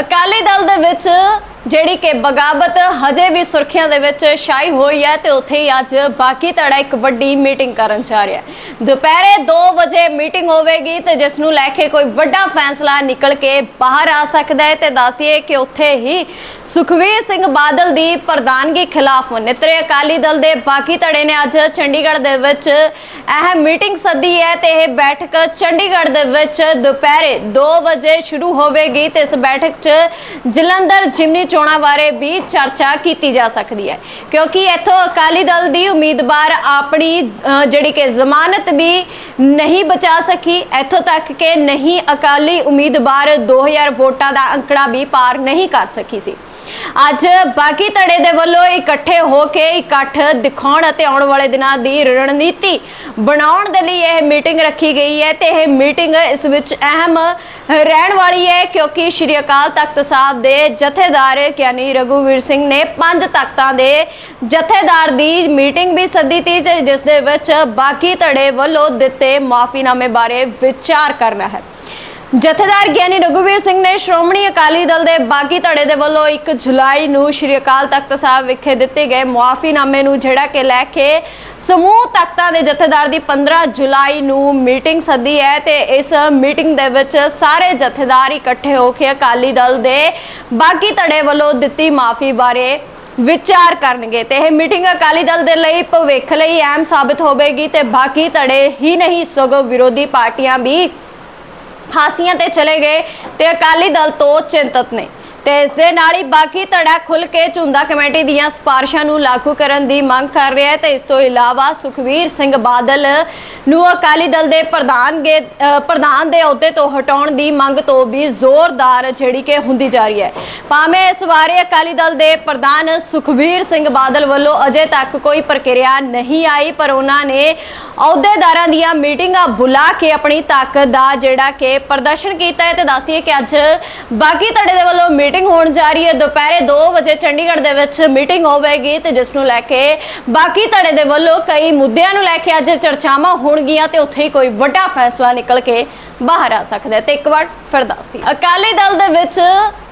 ਅਕਾਲੀ ਦਲ ਦੇ ਵਿੱਚ ਜਿਹੜੀ ਕਿ ਬਗਾਵਤ ਹਜੇ ਵੀ ਸੁਰਖੀਆਂ ਦੇ ਵਿੱਚ ਛਾਈ ਹੋਈ ਹੈ ਤੇ ਉੱਥੇ ਹੀ ਅੱਜ ਬਾਕੀ ਧੜਾ ਇੱਕ ਵੱਡੀ ਮੀਟਿੰਗ ਕਰਨ ਜਾ ਰਿਹਾ ਹੈ। ਦੁਪਹਿਰੇ 2 ਵਜੇ ਮੀਟਿੰਗ ਹੋਵੇਗੀ ਤੇ ਜਿਸ ਨੂੰ ਲੈ ਕੇ ਕੋਈ ਵੱਡਾ ਫੈਸਲਾ ਨਿਕਲ ਕੇ ਬਾਹਰ ਆ ਸਕਦਾ ਹੈ ਤੇ ਦੱਸ ਦਈਏ ਕਿ ਉੱਥੇ ਹੀ ਸੁਖਵੀਰ ਸਿੰਘ ਬਾਦਲ ਦੀ ਪ੍ਰਧਾਨਗੀ ਖਿਲਾਫ ਨਿਤਰੇ ਅਕਾਲੀ ਦਲ ਦੇ ਬਾਕੀ ਧੜੇ ਨੇ ਅੱਜ ਚੰਡੀਗੜ੍ਹ ਦੇ ਵਿੱਚ ਅਹਿਮ ਮੀਟਿੰਗ ਸੱਦੀ ਹੈ ਤੇ ਇਹ ਬੈਠਕ ਚੰਡੀਗੜ੍ਹ ਦੇ ਵਿੱਚ ਦੁਪਹਿਰੇ 2 ਵਜੇ ਸ਼ੁਰੂ ਹੋਵੇਗੀ ਤੇ ਇਸ ਬੈਠਕ 'ਚ ਜਲੰਧਰ, ਜਿਮਨੀ ਚੋਣਾਂ ਬਾਰੇ ਵੀ ਚਰਚਾ ਕੀਤੀ ਜਾ ਸਕਦੀ ਹੈ। ਕਿਉਂਕਿ ਇੱਥੋਂ ਅਕਾਲੀ ਦਲ ਦੀ ਉਮੀਦਵਾਰ ਆਪਣੀ ਜਿਹੜੀ ਕਿ ਜ਼ਮਾਨਤ ਵੀ ਨਹੀਂ ਬਚਾ ਸਕੀ, ਇੱਥੋਂ ਤੱਕ ਕਿ ਨਹੀਂ ਅਕਾਲੀ ਉਮੀਦਵਾਰ 2000 ਵੋਟਾਂ ਦਾ ਅੰਕੜਾ ਵੀ ਪਾਰ ਨਹੀਂ ਕਰ ਸਕੀ ਸੀ। ਅੱਜ ਬਾਕੀ ਧੜੇ ਦੇ ਵੱਲੋਂ ਇਕੱਠੇ ਹੋ ਕੇ ਇਕੱਠ ਦਿਖਾਉਣ ਅਤੇ ਆਉਣ ਵਾਲੇ ਦਿਨਾਂ ਦੀ ਰਣਨੀਤੀ ਬਣਾਉਣ ਦੇ ਲਈ ਇਹ ਮੀਟਿੰਗ ਰੱਖੀ ਗਈ ਹੈ ਤੇ ਇਹ ਮੀਟਿੰਗ ਇਸ ਵਿੱਚ ਅਹਿਮ ਰਹਿਣ ਵਾਲੀ ਹੈ ਕਿਉਂਕਿ ਸ਼੍ਰੀ ਅਕਾਲ ਤਖਤ ਸਾਹਿਬ ਦੇ ਜਥੇਦਾਰ ਗਿਆਨੀ ਰਘੂਵੀਰ ਸਿੰਘ ਨੇ ਪੰਜ ਤਖਤਾਂ ਦੇ ਜਥੇਦਾਰ ਦੀ ਮੀਟਿੰਗ ਵੀ ਸੱਦੀ ਤੀ ਤੇ ਜਿਸ ਦੇ ਵਿੱਚ ਬਾਕੀ ਧੜੇ ਵੱਲੋਂ ਦਿੱਤੇ ਮਾਫੀਨਾਮੇ ਬਾਰੇ ਵਿਚਾਰ ਕਰਨਾ ਹੈ। ਜਥੇਦਾਰ ਗਿਆਨੀ ਰਘੁਵੀਰ ਸਿੰਘ ਨੇ ਸ਼੍ਰੋਮਣੀ ਅਕਾਲੀ ਦਲ ਦੇ ਬਾਗੀ ਧੜੇ ਦੇ ਵੱਲੋਂ 1 ਜੁਲਾਈ ਨੂੰ ਸ਼੍ਰੀ ਅਕਾਲ ਤਖਤ ਸਾਹਿਬ ਵਿਖੇ ਦਿੱਤੇ ਗਏ ਮੁਆਫੀਨਾਮੇ ਨੂੰ ਜਿਹੜਾ ਕਿ ਲੈ ਕੇ ਸਮੂਹ ਤਖਤਾਂ ਦੇ ਜਥੇਦਾਰ ਦੀ 15 ਜੁਲਾਈ ਨੂੰ ਮੀਟਿੰਗ ਸੱਦੀ ਹੈ ਤੇ ਇਸ ਮੀਟਿੰਗ ਦੇ ਵਿੱਚ ਸਾਰੇ ਜਥੇਦਾਰ ਇਕੱਠੇ ਹੋ ਕੇ ਅਕਾਲੀ ਦਲ ਦੇ ਬਾਗੀ ਧੜੇ ਵੱਲੋਂ ਦਿੱਤੀ ਮਾਫੀ ਬਾਰੇ ਵਿਚਾਰ ਕਰਨਗੇ ਤੇ ਇਹ ਮੀਟਿੰਗ ਅਕਾਲੀ ਦਲ ਦੇ ਲਈ ਭਵਿੱਖ ਲਈ ਅਹਿਮ ਸਾਬਤ ਹੋਵੇਗੀ ਤੇ ਬਾਕੀ ਧੜੇ ਹੀ ਨਹੀਂ ਸਗੋਂ ਵਿਰੋਧੀ ਪਾਰਟੀਆਂ ਵੀ ਹਾਸੀਆਂ ਤੇ ਚਲੇ ਗਏ ਤੇ ਅਕਾਲੀ ਦਲ ਤੋਂ ਚਿੰਤਤ ਨੇ। ਤੇ ਇਸ ਦੇ ਨਾਲ ਹੀ ਬਾਕੀ ਧੜਾ ਖੁੱਲ ਕੇ ਝੁੰਦਾ ਕਮੇਟੀ ਦੀਆਂ ਸਿਫਾਰਿਸ਼ਾਂ ਨੂੰ ਲਾਗੂ ਕਰਨ ਦੀ ਮੰਗ ਕਰ ਰਿਹਾ ਹੈ ਤੇ ਇਸ ਤੋਂ ਇਲਾਵਾ ਸੁਖਵੀਰ ਸਿੰਘ ਬਾਦਲ ਨੂੰ ਅਕਾਲੀ ਦਲ ਦੇ ਪ੍ਰਧਾਨ ਪ੍ਰਧਾਨ ਦੇ ਅਹੁਦੇ ਤੋਂ ਹਟਾਉਣ ਦੀ ਮੰਗ ਤੋਂ ਵੀ ਜ਼ੋਰਦਾਰ ਜਿਹੜੀ ਕਿ ਹੁੰਦੀ ਜਾ ਰਹੀ ਹੈ। ਭਾਵੇਂ ਇਸ ਬਾਰੇ ਅਕਾਲੀ ਦਲ ਦੇ ਪ੍ਰਧਾਨ ਸੁਖਵੀਰ ਸਿੰਘ ਬਾਦਲ ਵੱਲੋਂ ਅਜੇ ਤੱਕ ਕੋਈ ਪ੍ਰਕਿਰਿਆ ਨਹੀਂ ਆਈ, ਪਰ ਉਹਨਾਂ ਨੇ ਅਹੁਦੇਦਾਰਾਂ ਦੀਆਂ ਮੀਟਿੰਗਾਂ ਬੁਲਾ ਕੇ ਆਪਣੀ ਤਾਕਤ ਦਾ ਜਿਹੜਾ ਕਿ ਪ੍ਰਦਰਸ਼ਨ ਕੀਤਾ ਹੈ ਤੇ ਦੱਸਦੀ ਹੈ ਕਿ ਅੱਜ ਬਾਕੀ ਧੜੇ ਦੇ ਵੱਲੋਂ ਮੀਟਿੰਗ ਹੋਣ ਜਾ ਰਹੀ ਹੈ। ਦੁਪਹਿਰੇ 2 ਵਜੇ ਚੰਡੀਗੜ੍ਹ ਦੇ ਵਿੱਚ ਮੀਟਿੰਗ ਹੋਵੇਗੀ ਤੇ ਜਿਸ ਨੂੰ ਲੈ ਕੇ ਬਾਕੀ ਧੜੇ ਦੇ ਵੱਲੋਂ ਕਈ ਮੁੱਦਿਆਂ ਨੂੰ ਲੈ ਕੇ ਅੱਜ ਚਰਚਾਵਾਂ ਹੋਣਗੀਆਂ ਤੇ ਉੱਥੇ ਹੀ ਕੋਈ ਵੱਡਾ ਫੈਸਲਾ ਨਿਕਲ ਕੇ ਬਾਹਰ ਆ ਸਕਦਾ ਤੇ ਇੱਕ ਵਾਰ ਫਿਰ ਦੱਸਦੀ ਅਕਾਲੀ ਦਲ ਦੇ ਵਿੱਚ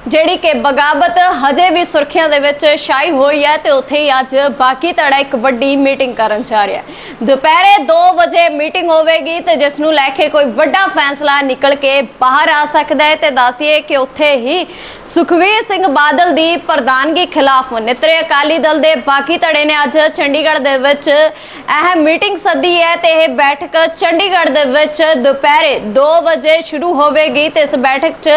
ਜਿਹੜੀ ਕਿ ਬਗਾਵਤ ਹਜੇ ਵੀ ਸੁਰਖੀਆਂ ਦੇ ਵਿੱਚ ਛਾਈ ਹੋਈ ਹੈ ਤੇ ਉੱਥੇ ਹੀ ਅੱਜ ਬਾਕੀ ਧੜਾ ਇੱਕ ਵੱਡੀ ਮੀਟਿੰਗ ਕਰਨ ਜਾ ਰਿਹਾ ਹੈ। ਦੁਪਹਿਰੇ 2 ਵਜੇ ਮੀਟਿੰਗ ਹੋਵੇਗੀ ਤੇ ਜਿਸ ਨੂੰ ਲੈ ਕੇ ਕੋਈ ਵੱਡਾ ਫੈਸਲਾ ਨਿਕਲ ਕੇ ਬਾਹਰ ਆ ਸਕਦਾ ਹੈ। ਤੇ ਦੱਸਦੀਏ ਕਿ ਉੱਥੇ ਹੀ ਸੁਖ ਸੁਖਵੀਰ ਸਿੰਘ ਬਾਦਲ ਦੀ ਪ੍ਰਧਾਨਗੀ ਖਿਲਾਫ ਨਿਤਰੇ ਅਕਾਲੀ ਦਲ ਦੇ ਬਾਕੀ ਧੜੇ ਨੇ ਅੱਜ ਚੰਡੀਗੜ੍ਹ ਦੇ ਵਿੱਚ ਅਹਿਮ ਮੀਟਿੰਗ ਸੱਦੀ ਹੈ ਤੇ ਇਹ ਬੈਠਕ ਚੰਡੀਗੜ੍ਹ ਦੇ ਵਿੱਚ ਦੁਪਹਿਰੇ 2 ਵਜੇ ਸ਼ੁਰੂ ਹੋਵੇਗੀ ਤੇ ਇਸ ਬੈਠਕ 'ਚ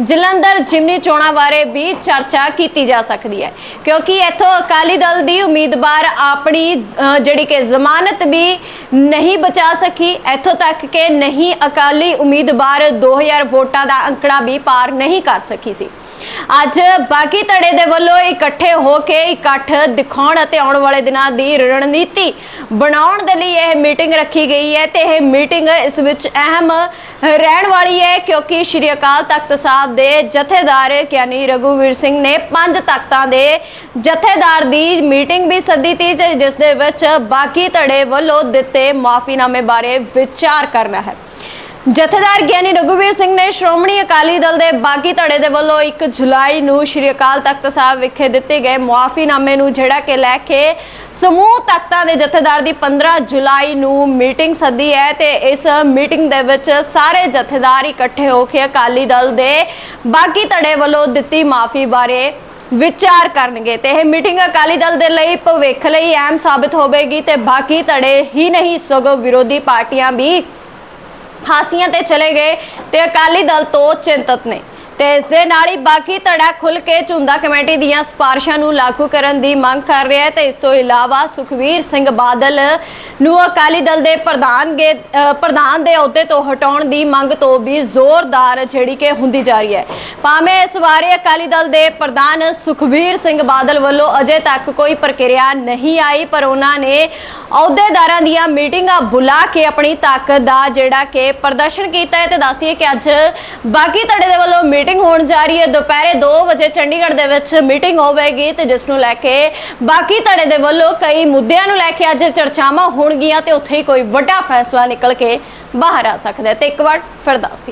ਜਲੰਧਰ, ਜਿਮਨੀ ਚੋਣਾਂ ਬਾਰੇ ਵੀ ਚਰਚਾ ਕੀਤੀ ਜਾ ਸਕਦੀ ਹੈ। ਕਿਉਂਕਿ ਇੱਥੋਂ ਅਕਾਲੀ ਦਲ ਦੀ ਉਮੀਦਵਾਰ ਆਪਣੀ ਜਿਹੜੀ ਕਿ ਜ਼ਮਾਨਤ ਵੀ ਨਹੀਂ ਬਚਾ ਸਕੀ, ਇੱਥੋਂ ਤੱਕ ਕਿ ਨਹੀਂ ਅਕਾਲੀ ਉਮੀਦਵਾਰ 2000 ਵੋਟਾਂ ਦਾ ਅੰਕੜਾ ਵੀ ਪਾਰ ਨਹੀਂ ਕਰ ਸਕੀ ਸੀ। ਅੱਜ ਬਾਕੀ ਧੜੇ ਦੇ ਵੱਲੋਂ ਇਕੱਠੇ ਹੋ ਕੇ ਇਕੱਠ ਦਿਖਾਉਣ ਅਤੇ ਆਉਣ ਵਾਲੇ ਦਿਨਾਂ ਦੀ ਰਣਨੀਤੀ ਬਣਾਉਣ ਦੇ ਲਈ ਇਹ ਮੀਟਿੰਗ ਰੱਖੀ ਗਈ ਹੈ ਤੇ ਇਹ ਮੀਟਿੰਗ ਇਸ ਵਿੱਚ ਅਹਿਮ ਰਹਿਣ ਵਾਲੀ ਹੈ ਕਿਉਂਕਿ ਸ਼੍ਰੀ ਅਕਾਲ ਤਖਤ ਸਾਹਿਬ ਦੇ ਜਥੇਦਾਰ ਗਿਆਨੀ ਰਘੁਵੀਰ ਸਿੰਘ ਨੇ ਪੰਜ ਤਖਤਾਂ ਦੇ ਜਥੇਦਾਰ ਦੀ ਮੀਟਿੰਗ ਵੀ ਸੱਦੀ ਤੀ ਤੇ ਜਿਸ ਦੇ ਵਿੱਚ ਬਾਕੀ ਧੜੇ ਵੱਲੋਂ ਦਿੱਤੇ ਮਾਫੀਨਾਮੇ ਬਾਰੇ ਵਿਚਾਰ ਕਰਨਾ ਹੈ। ਜਥੇਦਾਰ ਗਿਆਨੀ ਰਘੁਵੀਰ ਸਿੰਘ ਨੇ ਸ਼੍ਰੋਮਣੀ ਅਕਾਲੀ ਦਲ ਦੇ ਬਾਗੀ ਧੜੇ ਦੇ ਵੱਲੋਂ 1 ਜੁਲਾਈ ਨੂੰ ਸ਼੍ਰੀ ਅਕਾਲ ਤਖਤ ਸਾਹਿਬ ਵਿਖੇ ਦਿੱਤੇ ਗਏ ਮੁਆਫੀਨਾਮੇ ਨੂੰ ਜਿਹੜਾ ਕਿ ਲੈ ਕੇ ਸਮੂਹ ਤਖਤਾਂ ਦੇ ਜਥੇਦਾਰ ਦੀ 15 ਜੁਲਾਈ ਨੂੰ ਮੀਟਿੰਗ ਸੱਦੀ ਹੈ ਤੇ ਇਸ ਮੀਟਿੰਗ ਦੇ ਵਿੱਚ ਸਾਰੇ ਜਥੇਦਾਰ ਇਕੱਠੇ ਹੋ ਕੇ ਅਕਾਲੀ ਦਲ ਦੇ ਬਾਗੀ ਧੜੇ ਵੱਲੋਂ ਦਿੱਤੀ ਮਾਫੀ ਬਾਰੇ ਵਿਚਾਰ ਕਰਨਗੇ ਤੇ ਇਹ ਮੀਟਿੰਗ ਅਕਾਲੀ ਦਲ ਦੇ ਲਈ ਭਵਿੱਖ ਲਈ ਅਹਿਮ ਸਾਬਤ ਹੋਵੇਗੀ ਤੇ ਬਾਕੀ ਧੜੇ ਹੀ ਨਹੀਂ ਸਗੋਂ ਵਿਰੋਧੀ ਪਾਰਟੀਆਂ ਵੀ ਹਾਸੀਆਂ ਤੇ ਚਲੇ ਗਏ ਤੇ ਅਕਾਲੀ ਦਲ ਤੋਂ ਚਿੰਤਤ ਨੇ। ਤੇ ਇਸ ਦੇ ਨਾਲ ਹੀ ਬਾਕੀ ਧੜਾ ਖੁੱਲ ਕੇ ਝੁੰਦਾ ਕਮੇਟੀ ਦੀਆਂ ਸਿਫਾਰਿਸ਼ਾਂ ਨੂੰ ਲਾਗੂ ਕਰਨ ਦੀ ਮੰਗ ਕਰ ਰਿਹਾ ਹੈ ਤੇ ਇਸ ਤੋਂ ਇਲਾਵਾ ਸੁਖਵੀਰ ਸਿੰਘ ਬਾਦਲ ਨੂੰ ਅਕਾਲੀ ਦਲ ਦੇ ਪ੍ਰਧਾਨ ਪ੍ਰਧਾਨ ਦੇ ਅਹੁਦੇ ਤੋਂ ਹਟਾਉਣ ਦੀ ਮੰਗ ਤੋਂ ਵੀ ਜ਼ੋਰਦਾਰ ਜਿਹੜੀ ਕਿ ਹੁੰਦੀ ਜਾ ਰਹੀ ਹੈ। ਭਾਵੇਂ ਇਸ ਬਾਰੇ ਅਕਾਲੀ ਦਲ ਦੇ ਪ੍ਰਧਾਨ ਸੁਖਵੀਰ ਸਿੰਘ ਬਾਦਲ ਵੱਲੋਂ ਅਜੇ ਤੱਕ ਕੋਈ ਪ੍ਰਕਿਰਿਆ ਨਹੀਂ ਆਈ, ਪਰ ਉਹਨਾਂ ਨੇ ਅਹੁਦੇਦਾਰਾਂ ਦੀਆਂ ਮੀਟਿੰਗਾਂ ਬੁਲਾ ਕੇ ਆਪਣੀ ਤਾਕਤ ਦਾ ਜਿਹੜਾ ਕਿ ਪ੍ਰਦਰਸ਼ਨ ਕੀਤਾ ਹੈ ਤੇ ਦੱਸਦੀ ਹੈ ਕਿ ਅੱਜ ਬਾਕੀ ਧੜੇ ਦੇ ਵੱਲੋਂ ਮੀਟਿੰਗ ਹੋਣ ਜਾ ਰਹੀ ਹੈ। ਦੁਪਹਿਰੇ 2 ਵਜੇ ਚੰਡੀਗੜ੍ਹ ਦੇ ਵਿੱਚ ਮੀਟਿੰਗ ਹੋਵੇਗੀ ਤੇ ਜਿਸ ਨੂੰ ਲੈ ਕੇ ਬਾਕੀ ਧੜੇ ਦੇ ਵੱਲੋਂ ਕਈ ਮੁੱਦਿਆਂ ਨੂੰ ਲੈ ਕੇ ਅੱਜ ਚਰਚਾਵਾਂ ਹੋਣਗੀਆਂ ਤੇ ਉੱਥੇ ਹੀ ਕੋਈ ਵੱਡਾ ਫੈਸਲਾ ਨਿਕਲ ਕੇ ਬਾਹਰ ਆ ਸਕਦਾ ਤੇ ਇੱਕ ਵਾਰ ਫਿਰ ਦੱਸਦੀ।